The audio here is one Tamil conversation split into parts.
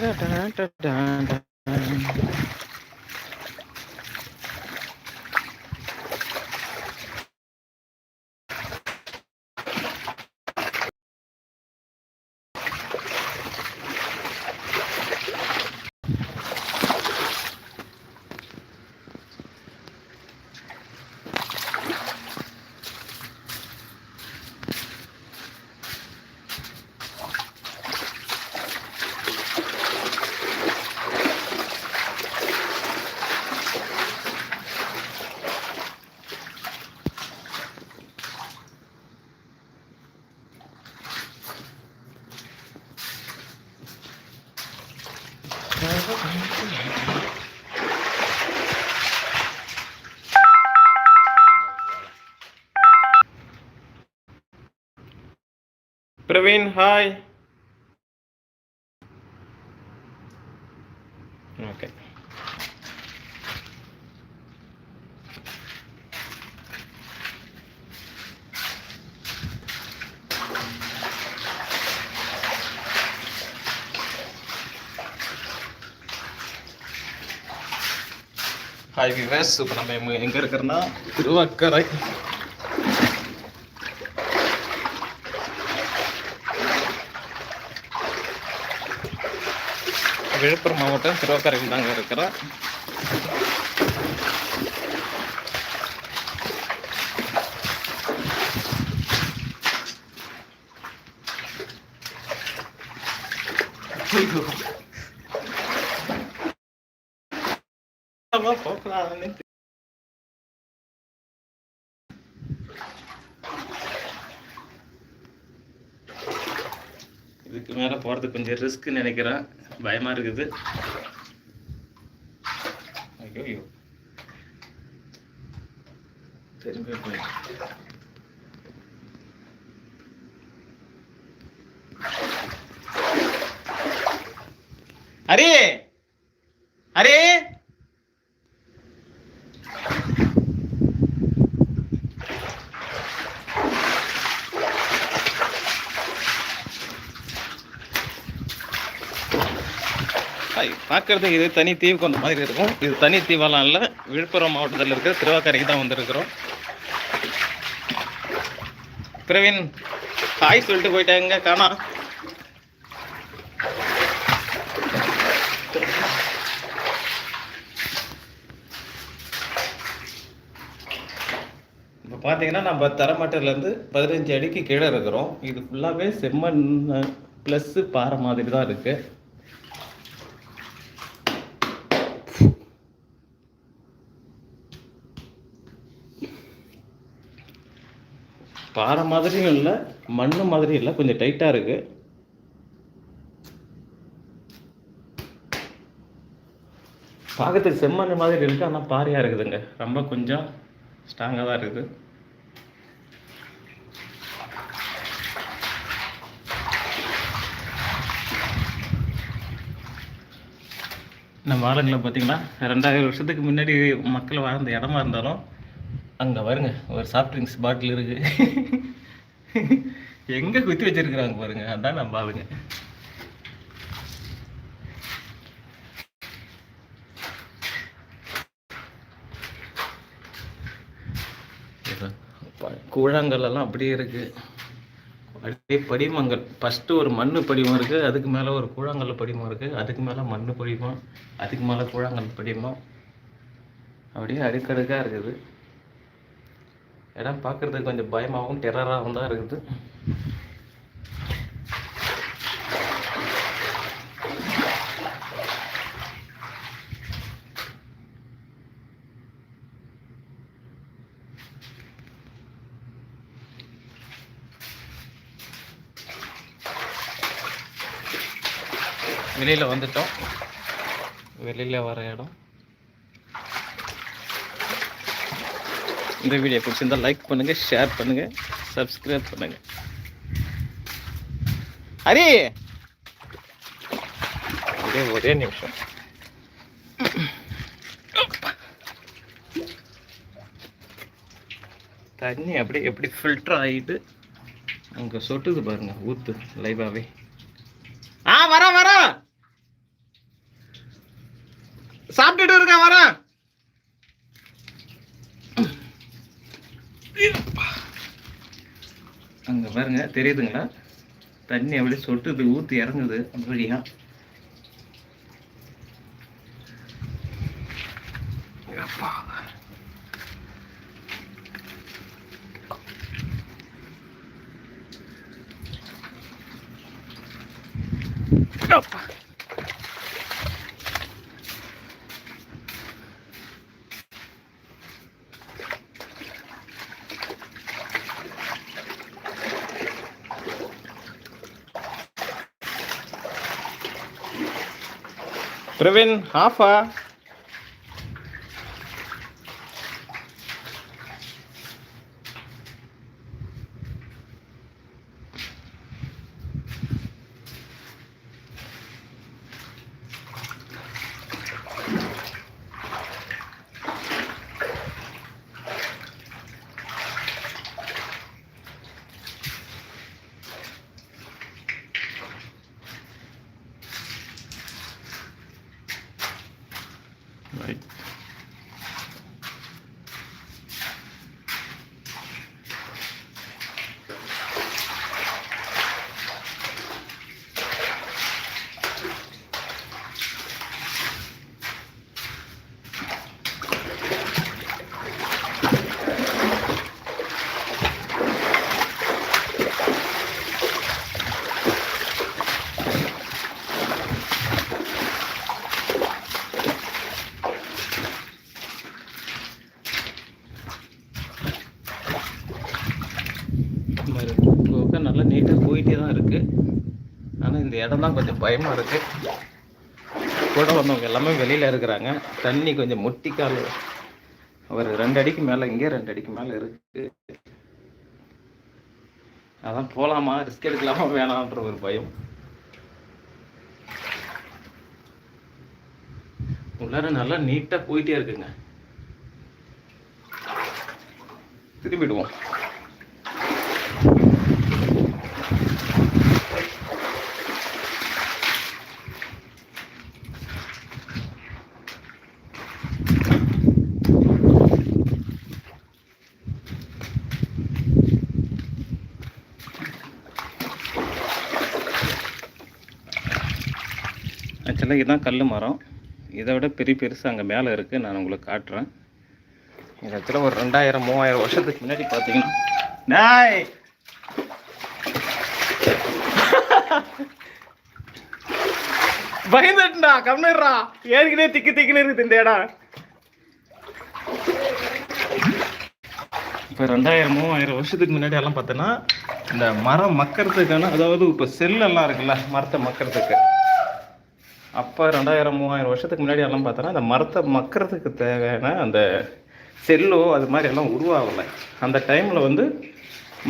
da da da da da. Okay hi wives இப்போ நம்ம எங்க- எங்க இருக்கிறோன்னா திருவக்கரை விழுப்புரம் மாவட்டம் திருவக்கரையில் தாங்க இருக்கிறோம் ஆமா, இதுக்கு மேலே போகிறது கொஞ்சம் ரிஸ்க் நினைக்கிறேன். பயமாக இருக்குது. ஐயோ ஐயோ திரும்பி போய் அரே அரே ஹாய் பார்க்குறதுக்கு இது தனி தீவு கொண்ட மாதிரி இருக்கும். இது தனி தீவெல்லாம் இல்லை. விழுப்புரம் மாவட்டத்தில் இருக்கிற திருவாக்கரைக்கு தான் வந்திருக்கிறோம். பிரவீன் ஹாய் சொல்லிட்டு போயிட்டாங்க காணா. இப்போ பார்த்தீங்கன்னா நம்ம தரமட்டிலேருந்து பதினஞ்சு அடிக்கு கீழே இருக்கிறோம். இது ஃபுல்லாகவே செம்மண் ப்ளஸ்ஸு பாறை மாதிரி தான் இருக்குது பாறை மாதிரியும் இல்லை மண்ணு மாதிரி இல்லை கொஞ்சம் டைட்டாக இருக்கு. பார்க்கறதுக்கு செம்மண் மாதிரி இருக்கு? ஆனால் பாறையாக இருக்குதுங்க. ரொம்ப கொஞ்சம் ஸ்ட்ராங்காக தான் இருக்குது. நம்ம ஆளுங்களை பார்த்தீங்கன்னா ரெண்டாயிரம் வருஷத்துக்கு முன்னாடி மக்கள் வாழ்ந்த இடமா இருந்தாலும் அங்கே பாருங்க ஒரு சாஃப்ட் ட்ரிங்க்ஸ் பாட்டில் இருக்கு. எங்கே குத்தி வச்சிருக்கிறாங்க பாருங்க அதான் நம்ம ஆளுங்க கூழாங்கல்லாம் அப்படியே இருக்கு. அப்படியே படிமங்கள். ஃபஸ்ட்டு ஒரு மண் படிமம் இருக்குது அதுக்கு மேலே ஒரு கூழாங்கல் படிமம் இருக்குது அதுக்கு மேலே மண் படிமம் அதுக்கு மேலே கூழாங்கல் படிமம். அப்படியே அடுக்கடுக்காக இருக்குது. இடம் பார்க்குறதுக்கு கொஞ்சம் பயமாகவும் டெரராகவும் தான் இருக்குது. வெளியில் வந்துட்டோம். வெளியில் வர இடம். இந்த வீடியோ பிடிச்சிருந்தா லைக் பண்ணுங்க ஷேர் பண்ணுங்க சப்ஸ்கிரைப் பண்ணுங்க. ஹரி! ஒரே ஒரே நிமிஷம். தண்ணி அப்படியே எப்படி ஃபில்டர் ஆகிட்டு அங்கே சொட்டுது பாருங்க ஊத்து லைவாவே ஆ வர பாருங்க தெரியுதுங்களா? தண்ணி அப்படியே சொட்டுது ஊற்றி இறங்குது. அப்படியா வழியா அப்பா. அப்பா. பிரவீன் ஆஃபா குகை நல்லா நீட்டாக போயிட்டே தான் இருக்கு. ஆனால் இந்த இடம் தான் கொஞ்சம் பயமாக இருக்கு. கூட வந்தவங்க எல்லாமே வெளியில் இருக்கிறாங்க. தண்ணி கொஞ்சம் முட்டிக்கால் ஒரு ரெண்டு அடிக்கு மேலே இங்கே ரெண்டு அடிக்கு மேலே இருக்கு. அதான் போகலாமா ரிஸ்க் எடுக்கலாமா வேணான்ற ஒரு பயம். உள்ளார நல்லா நீட்டாக போயிட்டே இருக்குங்க. திரும்பிடுவோம். ஆக்சுவலாக இதுதான் கல் மரம். இதை விட பெரிய பெருசு அங்கே மேலே இருக்குது நான் உங்களுக்கு காட்டுறேன். இந்த இடத்துல ஒரு ரெண்டாயிரம் மூவாயிரம் வருஷத்துக்கு முன்னாடி பார்த்தீங்கன்னா நாய்! பயந்துட்டா கம்மிடுறா ஏற்கனவே திக்கு திக்குன்னு இருக்குது இந்த இடம். இப்போ ரெண்டாயிரம் மூவாயிரம் வருஷத்துக்கு முன்னாடி எல்லாம் பார்த்தோன்னா இந்த மரம் மக்கிறதுக்கான அதாவது இப்போ செல்லெல்லாம் இருக்குல்ல மரத்தை மக்கிறதுக்கு. அப்போ ரெண்டாயிரம் மூவாயிரம் வருஷத்துக்கு முன்னாடி எல்லாம் பார்த்தோன்னா அந்த மரத்தை மக்கிறதுக்கு தேவையான அந்த செல்லோ அது மாதிரி எல்லாம் உருவாகலை. அந்த டைமில் வந்து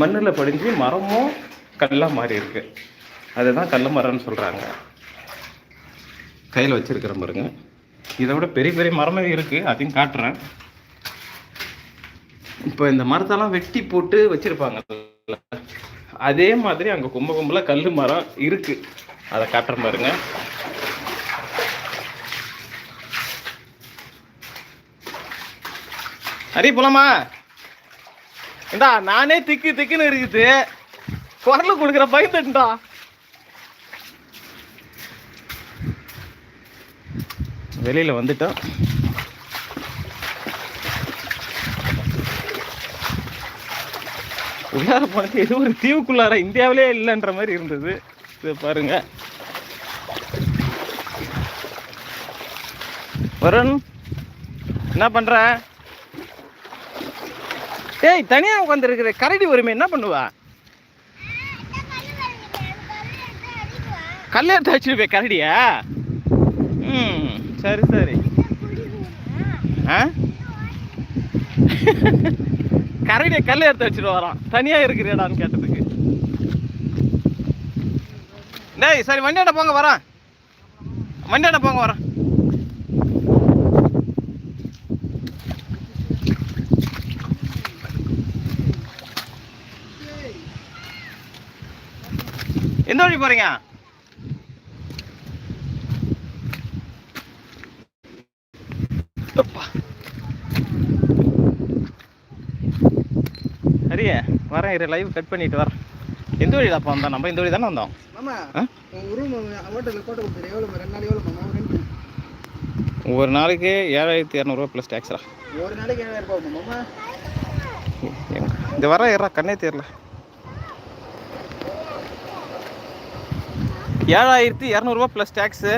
மண்ணில் படிஞ்சு மரமும் கல்லாக மாறி இருக்கு. அதுதான் கல்ல மரம்னு சொல்கிறாங்க கையில் வச்சிருக்கிற பாருங்க. இதை விட பெரிய பெரிய மரமே இருக்குது அதையும் காட்டுறேன். இப்போ இந்த மரத்தெல்லாம் வெட்டி போட்டு வச்சிருப்பாங்க அதே மாதிரி அங்கே கும்ப கும்பலாக கல் மரம் இருக்குது அதை காட்டுறேன் பாருங்க. ஹரி போலாமா. ஏண்டா நானே திக்கு திக்குன்னு இருக்குது. குரல் கொடுக்குற பயந்துட்டா வெளியில் வந்துட்டோம். உள்ளார போனது எது ஒரு தீவுக்குள்ளார இந்தியாவிலே இல்லைன்ற மாதிரி இருந்தது. இது பாருங்க. வருண் என்ன பண்ற? ஏய் தனியா உட்காந்துருக்குற கரடி உரிமை என்ன பண்ணுவா? கல்லை எடுத்து வச்சிருப்பே கரடியா? ம் சரி சரி. ஆ? கரடியை கல்லை எடுத்து வச்சுட்டு வரான். தனியாக இருக்கிறேடான்னு கேட்டதுக்கு. டேய் சரி வண்டியாண்ட போங்க வரேன். வண்டியாண்ட போங்க வரேன். எந்த வழி போறீங்க? சரியே வரேன் இரு லைவ் கட் பண்ணிட்டு வரேன் எந்த வழியில் அப்போ வந்தோம்? நம்ம இந்த வழி தானே வந்தோம்? ஒரு நாளைக்கு ஏழாயிரத்தி இரநூறுவா ப்ளஸ் டேக்ஸ்ரா ஒரு நாளைக்கு ஏழாயிரம் ரூபா இந்த வர ஏறா கண்ணே தெரியல. ஏழாயிரத்தி இரநூறுவா ப்ளஸ் டேக்ஸு